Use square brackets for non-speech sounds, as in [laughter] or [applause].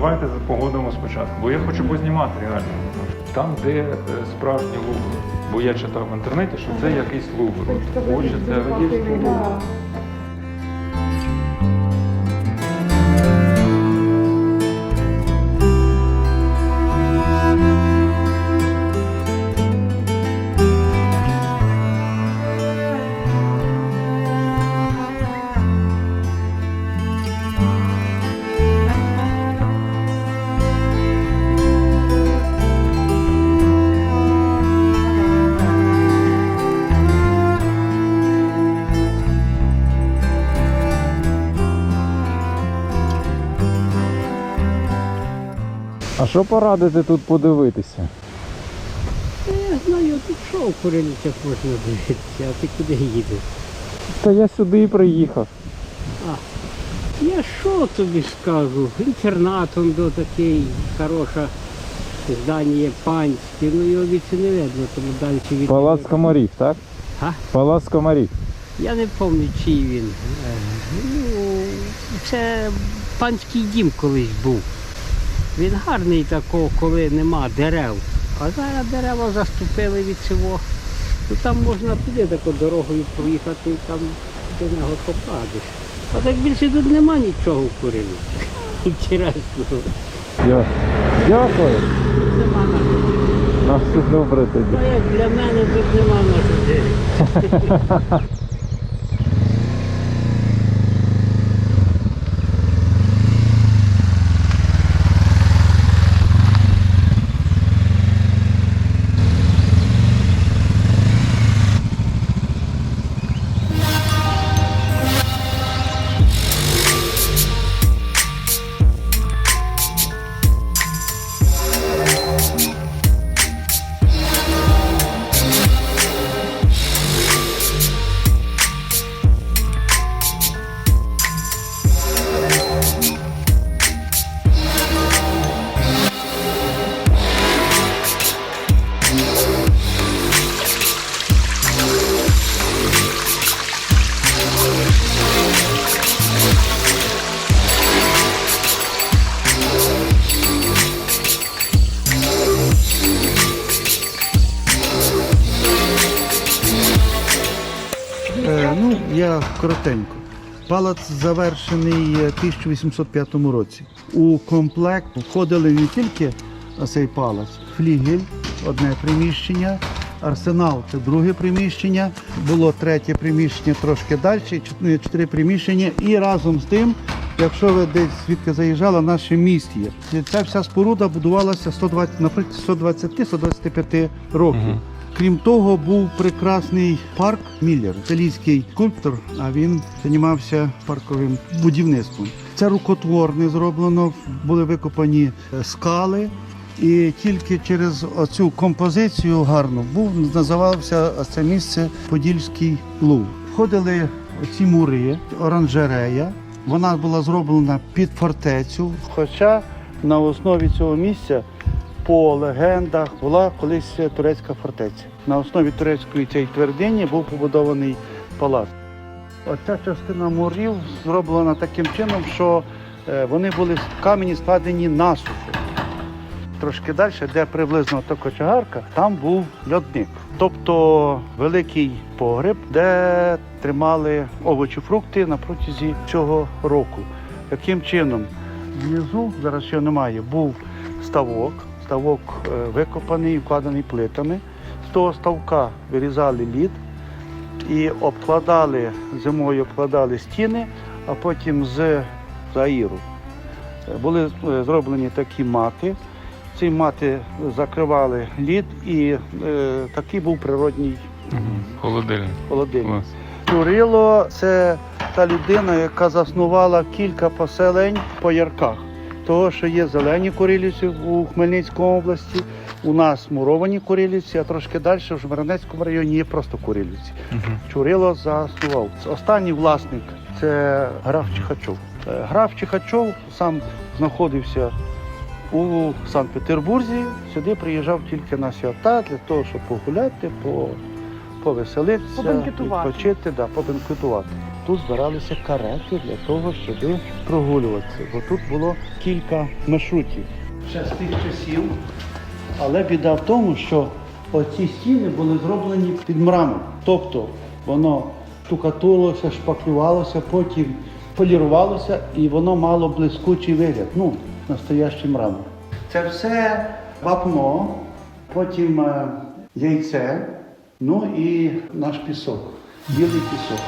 давайте погодимо спочатку, бо я хочу познімати реально. Там, де е, справжні луги. Бо я читав в інтернеті, що це якийсь. От, Очі це А що порадити тут подивитися? Я знаю, тут що в Курилицях можна дивитися, а ти куди їдеш? Та я сюди і приїхав. А, Я що тобі скажу? Інтернат он до такий хороше здання панське, ну його віці не видно, тому далі від. Палац комарів, так? Га? Палац комарів. Я не пам'ятаю, чий він. Е, Ну, це панський дім колись був. Він гарний такого, коли нема дерев. А зараз дерева заступили від цього. Ну, там можна туди таку дорогою проїхати і там до нього попадеш. А так більше тут нема нічого в Курилі. Інтересного. Дякую. Нема на все добре тоді. Ну як для мене тут нема на. [laughs] Е, ну, я коротенько. Палац завершений е, 1805 році. У комплект входили не тільки цей палац, флігель, одне приміщення, арсенал це друге приміщення, було третє приміщення трошки далі, чотири- чотири приміщення. І разом з тим, якщо ви десь звідки заїжджали, наше міст. Ця вся споруда будувалася 120, наприклад, 120-125 років. Крім того, був прекрасний парк Міллер, італійський скульптор, а він займався парковим будівництвом. Це рукотворне зроблено, були викопані е, скали. І тільки через оцю композицію гарну був називався це місце Подільський Лув. Входили ці мури, оранжерея. Вона була зроблена під фортецю. Хоча на основі цього місця по легендах була колись турецька фортеця. На основі турецької цієї твердині був побудований палац. Оця частина мурів зроблена таким чином, що е, вони були камені складені насухо. Трошки далі, де приблизно та кочегарка, там був льодник. Тобто великий погреб, де тримали овочі, фрукти на протязі цього року. Таким чином, внизу, зараз його немає, був ставок. Ставок е, викопаний, вкладений плитами. З того ставка вирізали лід і обкладали зимою обкладали стіни, а потім з заїру. Е, Були е, зроблені такі мати. Ці мати закривали лід і е, такий був природній Холодильник. холодильник. Клас. Чурило це та людина, яка заснувала кілька поселень по ярках. Того, що є зелені курилівці у Хмельницькій області, у нас муровані курилівці, а трошки далі в Жмеренецькому районі є просто курилівці. Мгм. Чурило заснував. Останній власник це граф Чихачов. Е, Граф Чихачов сам знаходився у Санкт-Петербурзі. Сюди приїжджав тільки на свята для того, щоб погуляти, по, повеселитися, відпочити, да, побенкетувати. Тут збиралися карети для того, щоб прогулюватися. Бо тут було кілька маршрутів. Ще з тих часів. Але біда в тому, що оці стіни були зроблені під мрамор. Тобто воно штукатулося, шпаклювалося, потім полірувалося і воно мало блискучий вигляд. Ну, настоящий мрамор. Це все вапно, потім е, яйце, ну і наш пісок, білий пісок.